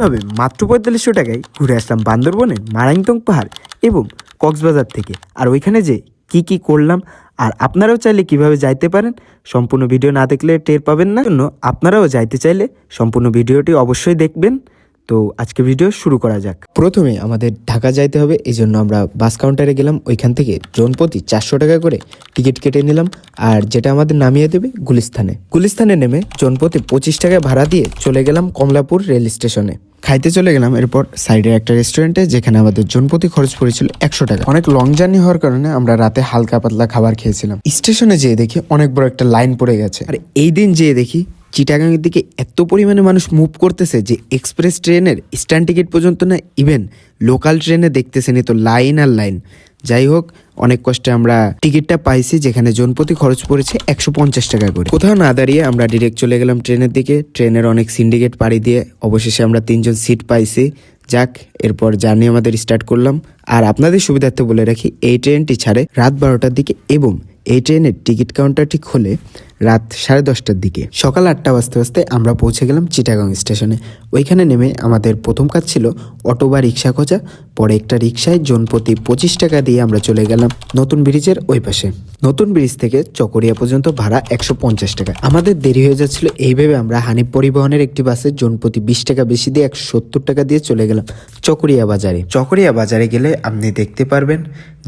তবে মাত্র পঁয়তাল্লিশশো টাকায় ঘুরে আসলাম বান্দরবনে মারাংতং পাহাড় এবং কক্সবাজার থেকে। আর ওইখানে যে কি কি করলাম আর আপনারাও চাইলে কীভাবে যাইতে পারেন সম্পূর্ণ ভিডিও না দেখলে টের পাবেন না। জন্য আপনারাও যাইতে চাইলে সম্পূর্ণ ভিডিওটি অবশ্যই দেখবেন। তো আজকে ভিডিও শুরু করা যাক। প্রথমে আমাদের ঢাকা যাইতে হবে এই জন্য আমরা বাস কাউন্টারে গেলাম। ওইখান থেকে জনপ্রতি চারশো টাকা করে টিকিট কেটে নিলাম আর যেটা আমাদের নামিয়ে দেবে গুলিস্থানে। গুলিস্থানে নেমে জনপ্রতি পঁচিশ টাকা ভাড়া দিয়ে চলে গেলাম কমলাপুর রেল স্টেশনে। খাইতে চলে গেলাম, এরপর সাইডের একটা রেস্টুরেন্টে যেখানে আমাদের জনপতি খরচ পড়েছিল একশো টাকা। অনেক লং জার্নি হওয়ার কারণে আমরা রাতে হালকা পাতলা খাবার খেয়েছিলাম। স্টেশনে যেয়ে দেখি অনেক বড় একটা লাইন পড়ে গেছে। আর এই দিন যেয়ে দেখি চিটাগাংয়ের দিকে এত পরিমাণে মানুষ মুভ করতেছে যে এক্সপ্রেস ট্রেনের স্ট্যান্ড টিকিট পর্যন্ত না ইভেন লোকাল ট্রেনে দেখতেছেনি তো লাইন আর লাইন যাই হোক, অনেক কষ্টে আমরা টিকিটটা পাইছি, যেখানে জনপ্রতি খরচ পড়েছে একশো পঞ্চাশ টাকা করে। কোথাও না দাঁড়িয়ে আমরা ডিরেক্ট চলে গেলাম ট্রেনের দিকে। ট্রেনের অনেক সিন্ডিকেট পাড়ি দিয়ে অবশেষে আমরা তিনজন সিট পাইছি। যাক, এরপর জার্নি আমাদের স্টার্ট করলাম। আর আপনাদের সুবিধার্থে বলে রাখি, এই ট্রেনটি ছাড়ে রাত বারোটার দিকে এবং এই ট্রেনের টিকিট কাউন্টারটি খোলে রাত সাড়ে দশটার দিকে। সকাল আটটা বাজতে বাজতে আমরা পৌঁছে গেলাম চিটাগাং স্টেশনে। ওইখানে নেমে আমাদের প্রথম কাজ ছিল অটো বা রিক্সা খোঁজা। পরে একটা রিক্সায় জনপ্রতি পঁচিশ টাকা দিয়ে আমরা চলে গেলাম নতুন ব্রিজের ওই পাশে। নতুন ব্রিজ থেকে চকরিয়া পর্যন্ত ভাড়া একশো পঞ্চাশ টাকা। আমাদের দেরি হয়ে যাচ্ছিল এইভাবে আমরা হানিফ পরিবহনের একটি বাসে জনপ্রতি বিশ টাকা বেশি দিয়ে একশো সত্তর টাকা দিয়ে চলে গেলাম চকরিয়া বাজারে। চকরিয়া বাজারে গেলে আপনি দেখতে পারবেন,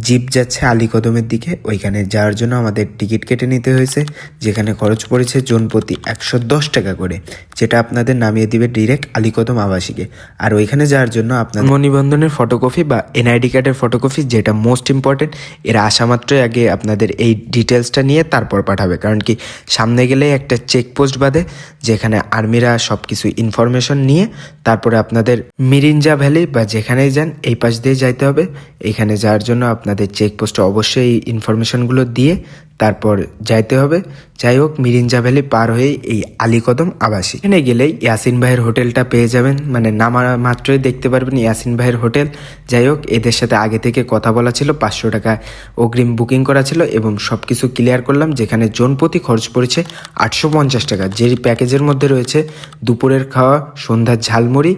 জিপ যাচ্ছে আলীকদমের দিকে। ওইখানে যাওয়ার জন্য আমাদের টিকিট কেটে নিতে হয়েছে, যেখানে খরচ পড়েছে জনপ্রতি একশো দশ টাকা করে। যেটা আপনাদের নামিয়ে দিবে ডিরেক্ট আলীকদম আবাসিকে। আর ওইখানে যাওয়ার জন্য আপনার মনিবন্ধনের ফটোকপি বা এনআইডি কার্ডের ফটোকপি যেটা মোস্ট ইম্পর্টেন্ট এরা আসা মাত্রই আগে আপনাদের এই ডিটেলসটা নিয়ে তারপর পাঠাবে। কারণ কি, সামনে গেলে একটা চেকপোস্ট বাদে, যেখানে আর্মিরা সব কিছু ইনফরমেশন নিয়ে তারপরে আপনাদের মিরিঞ্জা ভ্যালি বা যেখানেই যান, এই পাশ দিয়ে যাইতে হবে। এখানে যাওয়ার জন্য আপনাদের চেকপোস্টে অবশ্যই এই ইনফরমেশনগুলো দিয়ে তারপর যাইতে হবে। যাই হোক, মিরিঞ্জা ভ্যালি পার হয়ে এই আলীকদম আবাসিক। এখানে গেলেই ইয়াসিন ভাইয়ের হোটেলটা পেয়ে যাবেন। মানে নামা মাত্রই দেখতে পারবেন ইয়াসিন ভাইয়ের হোটেল। যাই হোক, এদের সাথে আগে থেকে কথা বলা ছিল, পাঁচশো টাকা অগ্রিম বুকিং করা ছিল এবং সব কিছু ক্লিয়ার করলাম, যেখানে জনপ্রতি খরচ পড়েছে আটশো পঞ্চাশ টাকা। যে প্যাকেজের মধ্যে রয়েছে দুপুরের খাওয়া, সন্ধ্যার ঝালমুড়ি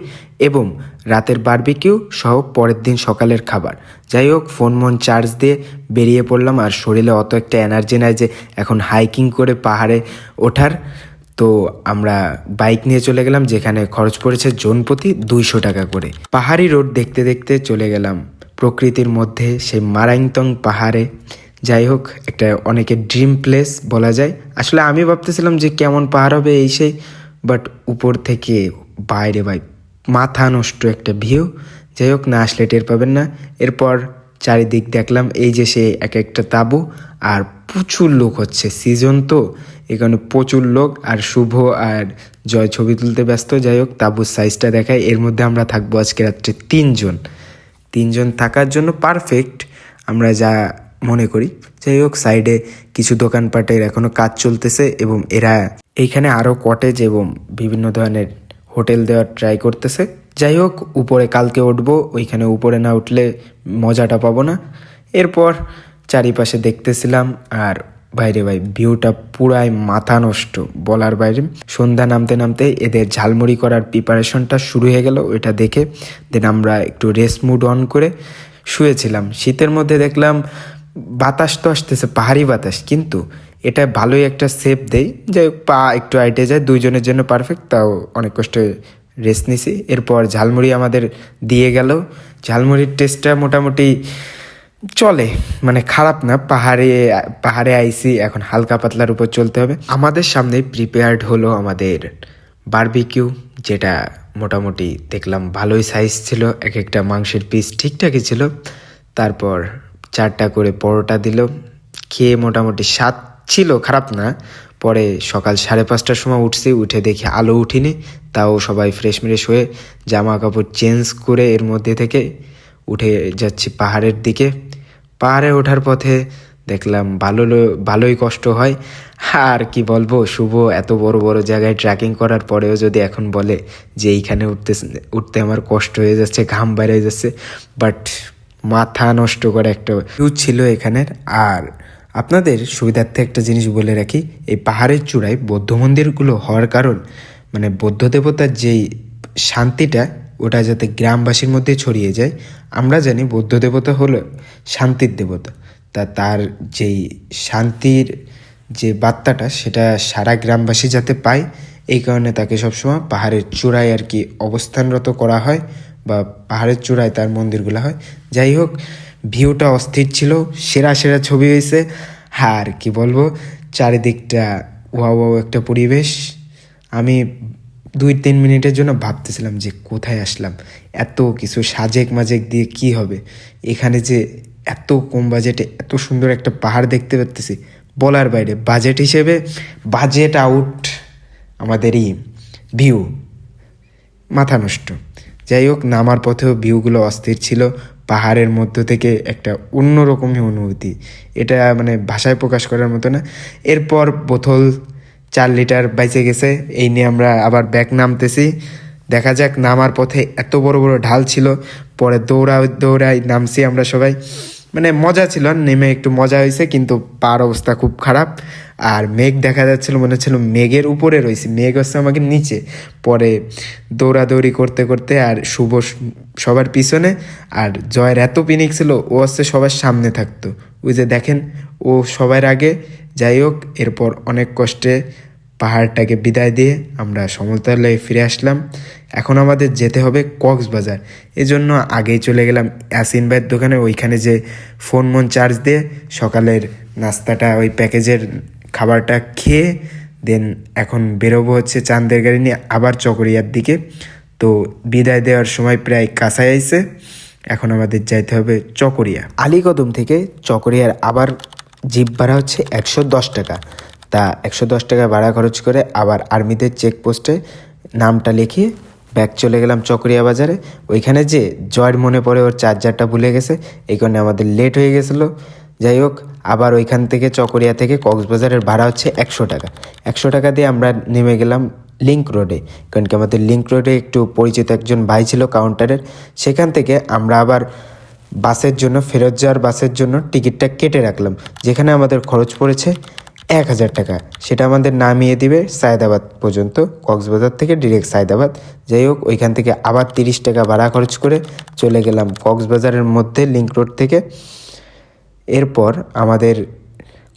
এবং রাতের বারবিকিউ সহ পরের দিন সকালের খাবার। যাই হোক, ফোন মন চার্জ দিয়ে বেরিয়ে পড়লাম আর শরীরে অত একটা এনার্জি নাই যে এখন হাইকিং করে পাহাড়ে ওঠার। তো আমরা বাইক নিয়ে চলে গেলাম, যেখানে খরচ পড়েছে জনপ্রতি দুইশো টাকা করে। পাহাড়ি রোড দেখতে দেখতে চলে গেলাম। প্রকৃতির মধ্যে সেই মারাইংতং পাহাড়ে। যাই হোক, একটা অনেকের ড্রিম প্লেস বলা যায়। আসলে আমি ভাবতেছিলাম যে কেমন পাহাড় হবে এই সেই, বাট উপর থেকে বাইরে বাই মাথা নষ্ট একটা ভিউ। যাই হোক, না আসলে টের পাবেন না। এরপর চারিদিক দেখলাম, এই যে সে এক একটা তাঁবু, আর প্রচুর লোক হচ্ছে। সিজন তো এখানে প্রচুর লোক আর শুভ আর জয় ছবি তুলতে ব্যস্ত। যাই হোক তাঁবুর সাইজটা দেখায় এর মধ্যে আমরা থাকব আজকে রাত্রে তিনজন। তিনজন থাকার জন্য পারফেক্ট আমরা যা মনে করি। যাই হোক সাইডে কিছু দোকানপাটের এখনও কাজ চলতেছে এবং এরা এইখানে আরও কটেজ এবং বিভিন্ন ধরনের হোটেল দেওয়ার ট্রাই করতেছে। যাই হোক, উপরে কালকে উঠবো, ওইখানে উপরে না উঠলে মজাটা পাবো না। এরপর চারিপাশে দেখতেছিলাম আর বাইরে ভাই, ভিউটা পুরাই মাথা নষ্ট। বলার বাইরে, সন্ধ্যা নামতে নামতে এদের ঝালমুড়ি করার প্রিপারেশনটা শুরু হয়ে গেল, ওইটা দেখে। দেন আমরা একটু রেস্ট মুড অন করে শুয়েছিলাম। শীতের মধ্যে দেখলাম বাতাস তো আসতেছে, পাহাড়ি বাতাস। কিন্তু এটা ভালোই একটা সেপ দেয়। যে পা একটু আইটে যায়, দুইজনের জন্য পারফেক্ট তাও অনেক কষ্টে রেস্ট নিছি। এরপর ঝালমুড়ি আমাদের দিয়ে গেল। ঝালমুড়ির টেস্টটা মোটামুটি চলে। মানে খারাপ না, পাহাড়ে পাহাড়ে আইসি, এখন হালকা পাতলার উপর চলতে হবে। আমাদের সামনে প্রিপেয়ার্ড হলো আমাদের বারবিকিউ যেটা মোটামুটি দেখলাম ভালোই সাইজ ছিল এক একটা মাংসের পিস ঠিকঠাকই ছিল। তারপর চারটা করে পরোটা দিল। খেয়ে মোটামুটি স্বাদ ছিল, খারাপ না। পরে সকাল সাড়ে পাঁচটার সময় উঠছি, উঠে দেখি আলো উঠিনি। তাও সবাই ফ্রেশ মিরেশ হয়ে জামা কাপড় চেঞ্জ করে এর মধ্যে থেকে উঠে যাচ্ছি পাহাড়ের দিকে। পাহাড়ে ওঠার পথে দেখলাম ভালো ভালোই কষ্ট হয়। আর কি বলব, শুভ এত বড় বড় জায়গায় ট্রেকিং করার পরেও যদি এখন বলে যে এইখানে উঠতে উঠতে আমার কষ্ট হয়ে যাচ্ছে, ঘাম বেড়ে যাচ্ছে বাট মাথা নষ্ট করে একটা ভিউ ছিল এখানের। আর আপনাদের সুবিধার্থে একটা জিনিস বলে রাখি, এই পাহাড়ের চূড়ায় বৌদ্ধ মন্দিরগুলো হওয়ার কারণ মানে বৌদ্ধ দেবতার যেই শান্তিটা ওটা যাতে গ্রামবাসীর মধ্যে ছড়িয়ে যায়, আমরা জানি বৌদ্ধ দেবতা হলো শান্তির দেবতা। তা তার যেই শান্তির যে বার্তাটা, সেটা সারা গ্রামবাসী যাতে পায়, এই কারণে তাকে সবসময় পাহাড়ের চূড়ায় আর কি অবস্থানরত করা হয় বা পাহাড়ের চূড়ায় তার মন্দিরগুলো হয়। যাই হোক, ভিউটা অস্থির ছিল, সেরা সেরা ছবি হয়েছে। আর কি বলব, চারিদিকটা ওয়া ওয়া একটা পরিবেশ। আমি দুই তিন মিনিটের জন্য ভাবতেছিলাম যে কোথায় আসলাম, এত কিছু সাজেক মাজেক দিয়ে কি হবে? এখানে যে এত কম বাজেটে এত সুন্দর একটা পাহাড় দেখতে পাচ্তেছি বলার বাইরে বাজেট হিসেবে বাজেট আউট আমাদেরই ভিউ, মাথা নষ্ট। যাই হোক, নামার পথেও ভিউগুলো অস্থির ছিল, পাহাড়ের মধ্য থেকে একটা অন্যরকমই অনুভূতি। এটা মানে ভাষায় প্রকাশ করার মতো না। এরপর বোতল চার লিটার বাইচে গেছে। এই নিয়ে আমরা আবার ব্যাগ নামতেছি। দেখা যাক নামার পথে এত বড় বড় ঢাল ছিল, পরে দৌড়া দৌড়াই নামছি আমরা সবাই। মানে মজা ছিল, নেমে একটু মজা হয়েছে, কিন্তু পার অবস্থা খুব খারাপ। আর মেঘ দেখা যাচ্ছিল, মনে হচ্ছিল মেঘের উপরে রয়েছে, মেঘ হচ্ছে আমাকে নিচে। পরে দৌড়াদৌড়ি করতে করতে আর শুভ সবার পিছনে, আর জয়ের এত পিনিক ছিল, ও হচ্ছে সবার সামনে থাকতো। ওই যে দেখেন ও সবার আগে যাই হোক, এরপর অনেক কষ্টে পাহাড়টাকে বিদায় দিয়ে আমরা সমতলায় ফিরে আসলাম। এখন আমাদের যেতে হবে কক্সবাজার। এজন্য আগেই চলে গেলাম ইয়াসিন ভাইয়ের দোকানে, ওইখানে যে ফোন মন চার্জ দিয়ে সকালের নাস্তাটা, ওই প্যাকেজের খাবারটা খেয়ে দেন এখন বেরোবো হচ্ছে চাঁদের গাড়ি নিয়ে আবার চকরিয়ার দিকে। তো বিদায় দেওয়ার সময় প্রায় কাছাই আইছে এখন আমাদের যাইতে হবে চকরিয়া। আলীকদম থেকে চকরিয়ার আবার জিপ ভাড়া হচ্ছে একশো দশ টাকা। তা একশো দশ টাকা ভাড়া খরচ করে আবার আর্মিদের চেকপোস্টে নামটা লিখিয়ে ব্যাগ চলে গেলাম চকরিয়া বাজারে। ওইখানে যে জয়ের মনে পড়ে, ওর চার্জারটা ভুলে গেছে, এই কারণে আমাদের লেট হয়ে গেছিল। যাই হোক, আবার ওইখান থেকে চকরিয়া থেকে কক্সবাজারের ভাড়া হচ্ছে একশো টাকা। একশো টাকা দিয়ে আমরা নেমে গেলাম লিঙ্ক রোডে কারণ কি আমাদের লিঙ্ক রোডে একটু পরিচিত একজন ভাই ছিল কাউন্টারের সেখান থেকে আমরা আবার বাসের জন্য, ফেরত যাওয়ার বাসের জন্য টিকিটটা কেটে রাখলাম, যেখানে আমাদের খরচ পড়েছে এক হাজার টাকা। সেটা আমাদের নামিয়ে দিবে সায়দাবাদ পর্যন্ত, কক্সবাজার থেকে ডিরেক্ট সায়দাবাদ। যাই হোক, ওইখান থেকে আবার তিরিশ টাকা ভাড়া খরচ করে চলে গেলাম কক্সবাজারের মধ্যে লিঙ্ক রোড থেকে। এরপর আমাদের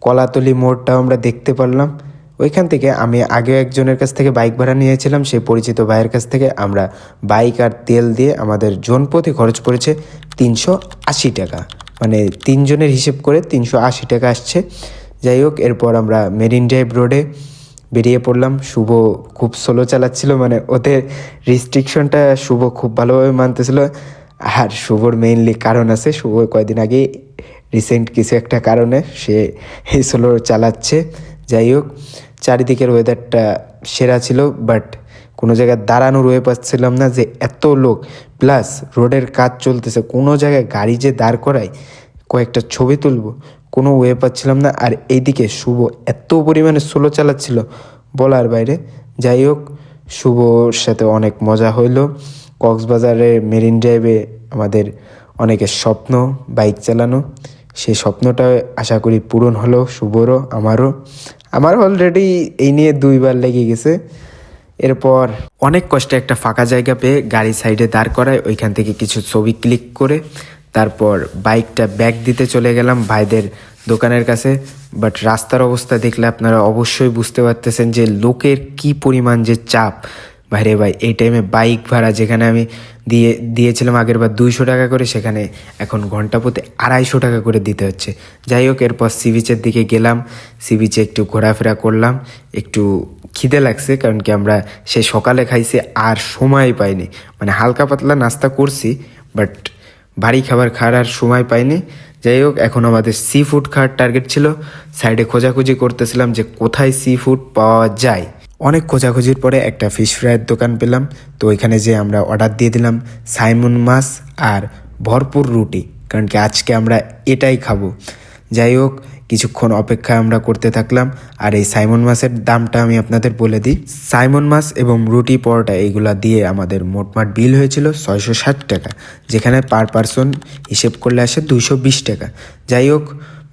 কলাতলি মোড়টাও আমরা দেখতে পারলাম। ওইখান থেকে আমি আগে একজনের কাছ থেকে বাইক ভাড়া নিয়েছিলাম, সেই পরিচিত ভাইয়ের কাছ থেকে আমরা বাইক আর তেল দিয়ে আমাদের জনপ্রতি খরচ পড়েছে তিনশো আশি টাকা। মানে তিনজনের হিসেব করে তিনশো আশি টাকা আসছে। যাই হোক, এরপর আমরা মেরিন ড্রাইভ রোডে বেরিয়ে পড়লাম। শুভ খুব স্লো চালাচ্ছিল মানে ওদের রিস্ট্রিকশনটা শুভ খুব ভালোভাবে মানতেছিল। আর শুভর মেইনলি কারণ আছে, শুভ কয়েকদিন আগে রিসেন্ট কিছু একটা কারণে সে এই স্লো চালাচ্ছে। যাই হোক চারিদিকের ওয়েদারটা সেরা ছিল বাট কোনো জায়গায় দাঁড়ানোর ওয়ে পাচ্ছিলাম না যে এত লোক। প্লাস রোডের কাজ চলতেছে, কোনো জায়গায় গাড়ি যে দাঁড় করায়, কয়েকটা ছবি তুলব, কোনো ওয়ে পাচ্ছিলাম না। আর এইদিকে শুভ এত পরিমাণে স্লো চালাচ্ছিল, বলার বাইরে। যাই হোক, শুভর সাথে অনেক মজা হইল। কক্সবাজারে মেরিন ড্রাইভে আমাদের অনেকের স্বপ্ন, বাইক চালানো, সেই স্বপ্নটা আশা করি পূরণ হলো, শুভরও, আমারও। আমার অলরেডি এই নিয়ে দুইবার লেগে গেছে। এরপর অনেক কষ্টে একটা ফাঁকা জায়গা পেয়ে গাড়ি সাইডে দাঁড় করায় ওইখান থেকে কিছু ছবি ক্লিক করে তারপর বাইকটা ব্যাগ দিতে চলে গেলাম ভাইদের দোকানের কাছে। বাট রাস্তার অবস্থা দেখলে আপনারা অবশ্যই বুঝতে পারতেছেন যে লোকের কি পরিমাণ যে চাপ। ভাইরে ভাই, এই টাইমে বাইক ভাড়া যেখানে আমি দিয়ে, দিয়েছিলাম আগের বার দুইশো টাকা করে, সেখানে এখন ঘণ্টা প্রতি আড়াইশো টাকা করে দিতে হচ্ছে। যাই হোক, এরপর সি বিচের দিকে গেলাম। সি বিচে একটু ঘোরাফেরা করলাম। একটু খিদে লাগছে, কারণ কি আমরা সে সকালে খাইছি, আর সময় পাইনি। মানে হালকা পাতলা নাস্তা করছি বাট ভারী খাবার খাওয়ার আর সময় পাইনি। যাই হোক, এখন আমাদের সি ফুড খাওয়ার টার্গেট ছিল। সাইডে খোঁজাখুঁজি করতেছিলাম যে কোথায় সি ফুড পাওয়া যায়। অনেক খোঁজাখুঁজির পরে একটা ফিশ ফ্রাইয়ের দোকান পেলাম। তো ওইখানে যে আমরা অর্ডার দিয়ে দিলাম সাইমন মাছ আর ভরপুর রুটি, কারণ কি আজকে আমরা এটাই খাব। যাই হোক, কিছুক্ষণ অপেক্ষা আমরা করতে থাকলাম আর এই সাইমন মাছের দামটা আমি আপনাদের বলে দিই। সাইমন মাছ এবং রুটি পরোটা এইগুলো দিয়ে আমাদের মোটমাট বিল হয়েছিল ছয়শো ষাট টাকা, যেখানে পার পারসন হিসেব করলে আসে দুইশো বিশ টাকা। যাই হোক,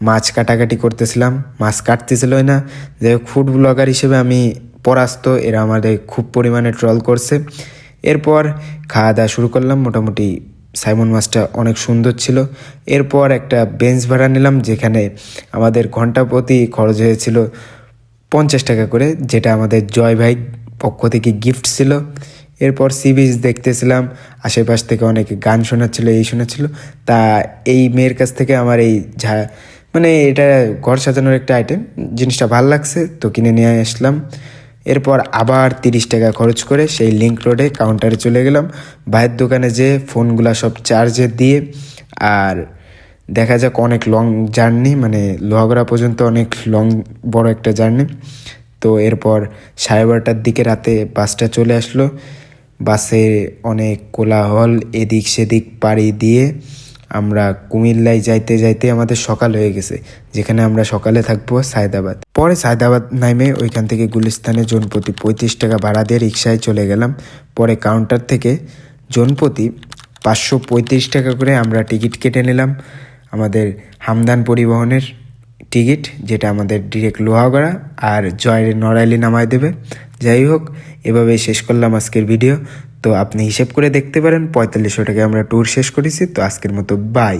মাছ কাটাকাটি করতেছিলাম, মাছ কাটতেছিলই না। যাই হোক ফুড ব্লগার হিসেবে আমি পরাস্ত, এরা আমাদের খুব পরিমাণে ট্রল করছে। এরপর খাওয়া দাওয়া শুরু করলাম, মোটামুটি সাইমন মাছটা অনেক সুন্দর ছিল। এরপর একটা বেঞ্চ ভাড়া নিলাম, যেখানে আমাদের ঘণ্টা প্রতি খরচ হয়েছিল পঞ্চাশ টাকা করে, যেটা আমাদের জয় ভাই পক্ষ থেকে গিফট ছিল। এরপর সি বিচ দেখতেছিলাম, আশেপাশ থেকে অনেকে গান শোনাচ্ছিল, এই শোনাচ্ছিল। তা এই মেয়ের কাছ থেকে আমার এই ঝা মানে এটা ঘর সাজানোর একটা আইটেম জিনিসটা ভালো লাগছে, তো কিনে নিয়ে আসলাম। এরপর আবার তিরিশ টাকা খরচ করে সেই লিঙ্ক রোডে কাউন্টারে চলে গেলাম। ভাইয়ের দোকানে যে ফোনগুলো সব চার্জে দিয়ে আর দেখা যাক অনেক লং জার্নি মানে লোহাগড়া পর্যন্ত অনেক লং বড় একটা জার্নি তো এরপর সাড়ে বারোটার দিকে রাতে বাসটা চলে আসলো। বাসে অনেক কোলাহল, এদিক সেদিক পাড়ি দিয়ে আমরা কুমিল্লায় যাইতে যাইতে আমাদের সকাল হয়ে গেছে, যেখানে আমরা সকালে থাকব সায়দাবাদ। পরে সায়দাবাদ নামে ওইখান থেকে গুলিস্তানে জনপ্রতি পঁয়ত্রিশ টাকা ভাড়া দিয়ে রিক্সায় চলে গেলাম। পরে কাউন্টার থেকে জনপ্রতি পাঁচশো পঁয়ত্রিশ টাকা করে আমরা টিকিট কেটে নিলাম। আমাদের হামদান পরিবহনের টিকিট, যেটা আমাদের ডিরেক্ট লোহাগড়া আর জয়ের নড়াইলি নামায় দেবে। যাই হোক, এভাবেই শেষ করলাম আজকের ভিডিও। তো আপনি হিসেব করে দেখতে পারেন। পঁয়তাল্লিশশো টাকায় আমরা ট্যুর শেষ করেছি। তো আজকের মতো বাই